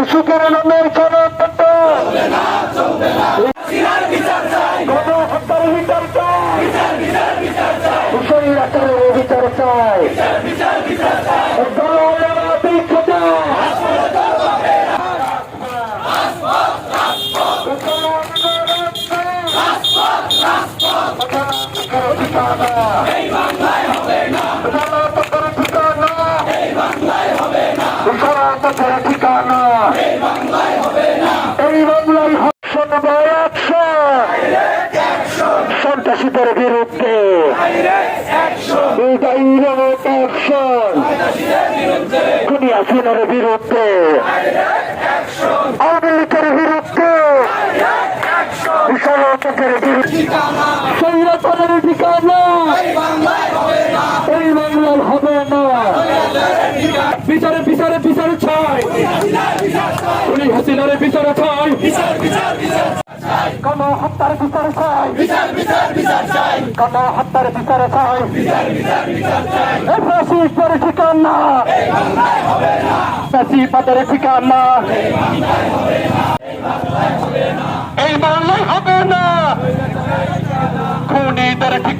অসুখের নামে ষড়যন্ত্র গণহত্যার বিচার চাই বিষয়ী আচারের বিচার চাই দলেরা বিক্ষত ঠিকানা এই বাংলায় হবে অ্যাকশন সন্ত্রাসীদের বিরুদ্ধে। খুনি হাসিনার বিরুদ্ধে। আওয়ামী লীগের বিরুদ্ধে। ষড়যন্ত্রের বিরুদ্ধে। ঠিকানা এই বাংলায় হবে না বিচারে বিচারে বিচারে চাই উনি হাসিনারে বিচারে চাই। কোন হত্যার বিচার চাই। কোন হত্যার বিচার চাই। ফাঁসিস্টের ঠিকানা ফাঁসিবাদের ঠিকানা। এই বাংলায় হবে না। খুনিদের ঠিকানা। সবাই খুলবো তারা আমরা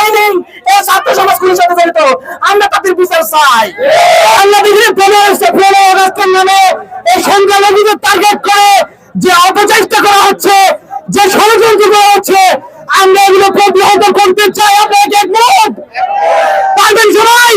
চাই। আল্লাহ পনেরো আগস্টের নামে এই সংখ্যালঘুদের টার্গেট করে যে অপচেষ্টা করা হচ্ছে, যে ষড়যন্ত্র করা হচ্ছে, আমরা এগুলো প্রতিহত করতে চাই আপনাকে এক সবাই?